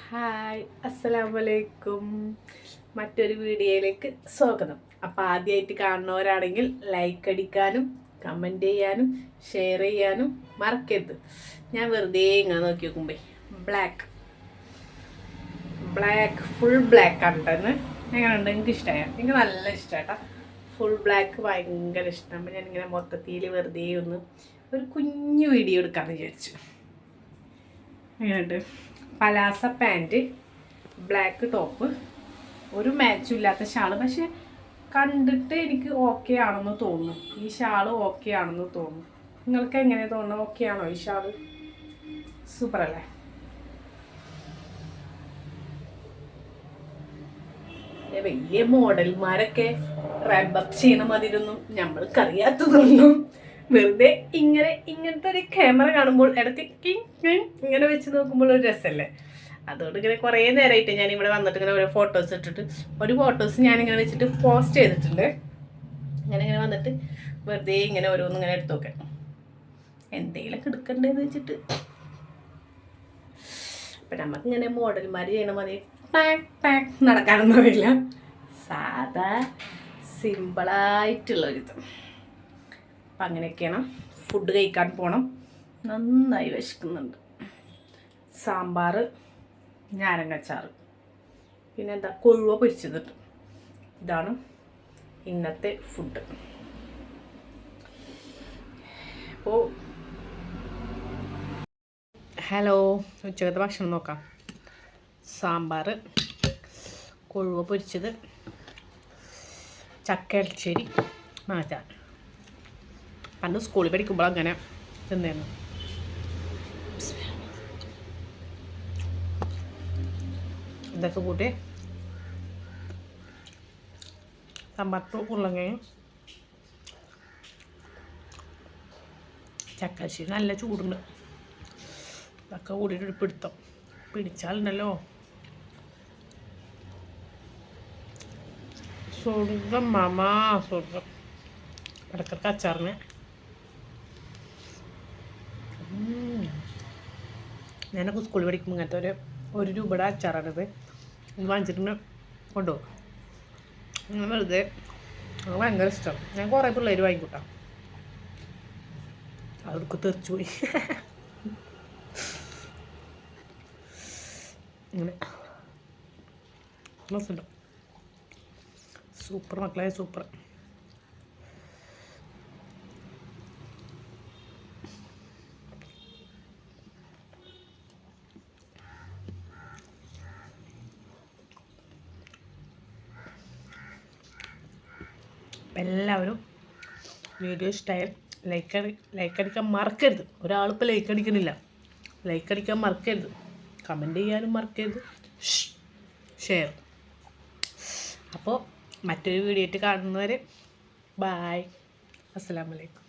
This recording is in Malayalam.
ഹായ് അസ്സലാമലൈക്കും. മറ്റൊരു വീഡിയോയിലേക്ക് സ്വാഗതം. അപ്പോൾ ആദ്യമായിട്ട് കാണുന്നവരാണെങ്കിൽ ലൈക്ക് അടിക്കാനും കമന്റ് ചെയ്യാനും ഷെയർ ചെയ്യാനും മറക്കരുത്. ഞാൻ വെറുതെ ഇങ്ങനെ നോക്കി നോക്കുമ്പേ. ബ്ലാക്ക് ബ്ലാക്ക് ഫുൾ ബ്ലാക്ക് കണ്ടെന്ന് എങ്ങനെയുണ്ട്? എനിക്ക് ഇഷ്ടമായ എനിക്ക് നല്ല ഇഷ്ടമായിട്ടാ ഫുൾ ബ്ലാക്ക് ഭയങ്കര ഇഷ്ടമാണ് അപ്പോൾ ഞാനിങ്ങനെ മൊത്തത്തിൽ വെറുതെ ഒന്ന് ഒരു കുഞ്ഞു വീഡിയോ എടുക്കാമെന്ന് വിചാരിച്ചു. അങ്ങനെയുണ്ട് പലാസ പാന്റ് ബ്ലാക്ക് ടോപ്പ് ഒരു മാച്ചും ഇല്ലാത്ത ഷാൾ. പക്ഷെ കണ്ടിട്ട് എനിക്ക് ഓക്കെ ആണെന്ന് തോന്നുന്നു ഈ ഷാൾ ഓക്കെ ആണെന്ന് തോന്നുന്നു നിങ്ങൾക്ക് എങ്ങനെ തോന്നുന്നു? ഓക്കെ ആണോ ഈ ഷാൾ? സൂപ്പർ അല്ലേ? വലിയ മോഡൽമാരൊക്കെ റാമ്പപ്പ് ചെയ്യണ മതിരുന്നു നമ്മൾക്ക് അറിയാത്തതൊന്നും വെറുതെ ഇങ്ങനെ ഇങ്ങനത്തെ ഒരു ക്യാമറ കാണുമ്പോൾ ഇടയ്ക്ക് ഇങ്ങനെ വെച്ച് നോക്കുമ്പോൾ ഒരു രസമല്ലേ അതുകൊണ്ട് ഇങ്ങനെ കുറേ നേരമായിട്ട് ഞാൻ ഇവിടെ വന്നിട്ട് ഇങ്ങനെ ഓരോ ഫോട്ടോസ് ഇട്ടിട്ട് ഒരു ഫോട്ടോസ് ഞാനിങ്ങനെ വെച്ചിട്ട് പോസ്റ്റ് ചെയ്തിട്ടുണ്ട്. ഇങ്ങനെ ഇങ്ങനെ വന്നിട്ട് വെറുതെ ഇങ്ങനെ ഓരോന്നും ഇങ്ങനെ എടുത്തു നോക്കാം. എന്തെങ്കിലുമൊക്കെ എടുക്കണ്ടേന്ന് വെച്ചിട്ട്. അപ്പം നമുക്കിങ്ങനെ മോഡൽമാർ ചെയ്യണ മതി പാക്ക് പാക്ക് നടക്കാനൊന്നും അറിയില്ല. സാധാ സിമ്പിളായിട്ടുള്ളൊരിത് അപ്പം അങ്ങനെയൊക്കെയാണ് ഫുഡ് കഴിക്കാൻ പോകണം നന്നായി വിശക്കുന്നുണ്ട്. സാമ്പാർ ഞാരങ്ങച്ചാറ് പിന്നെ എന്താ കൊഴുവ പൊരിച്ചിട്ടുണ്ട് ഇതാണ് ഇന്നത്തെ ഫുഡ് അപ്പോൾ ഹലോ ഉച്ചക്കത്തെ ഭക്ഷണം നോക്കാം. സാമ്പാർ കൊഴുവ പൊരിച്ചത് ചക്ക മാറ്റാൻ പണ്ട് സ്കൂളിൽ പഠിക്കുമ്പോൾ അങ്ങനെ തിന്നേന്നു ഇതൊക്കെ കൂട്ടി. സാമ്പാർ ഉരുളങ്ങയും ചക്കശ്ശി നല്ല ചൂടുണ്ട്. ഇതൊക്കെ കൂടിയിട്ട് പിടുത്തം. പിടിച്ചാലുണ്ടല്ലോ. സ്വർഗം മാമാ സ്വർഗം ഇടക്കിടക്ക് അച്ചാറിന്. ഞാനൊക്കെ സ്കൂളിൽ പഠിക്കുമ്പോൾ ഇങ്ങനത്തെ ഒരു ഒരു രൂപയുടെ അച്ചാറാണിത് ഇത്. വാങ്ങിച്ചിട്ട് കൊണ്ടുപോകും അങ്ങനെ വെറുതെ അത് ഭയങ്കര ഇഷ്ടം. ഞാൻ കുറേ പിള്ളേർ വാങ്ങിക്കൂട്ടാം. അവർക്ക് തെറിച്ചു പോയി. സൂപ്പർ മക്കളായ സൂപ്പർ. എല്ലാവരും വീഡിയോ ഇഷ്ടമായാൽ ലൈക്ക് അടി ലൈക്ക് അടിക്കാൻ മറക്കരുത്. ഒരാളിപ്പോൾ ലൈക്ക് അടിക്കണില്ല. ലൈക്ക് അടിക്കാൻ മറക്കരുത്. കമന്റ് ചെയ്യാനും മറക്കരുത്. ഷെയർ അപ്പോൾ മറ്റൊരു വീഡിയോ ആയിട്ട് കാണുന്നവരെ ബായ് അസ്സലാമലൈക്കും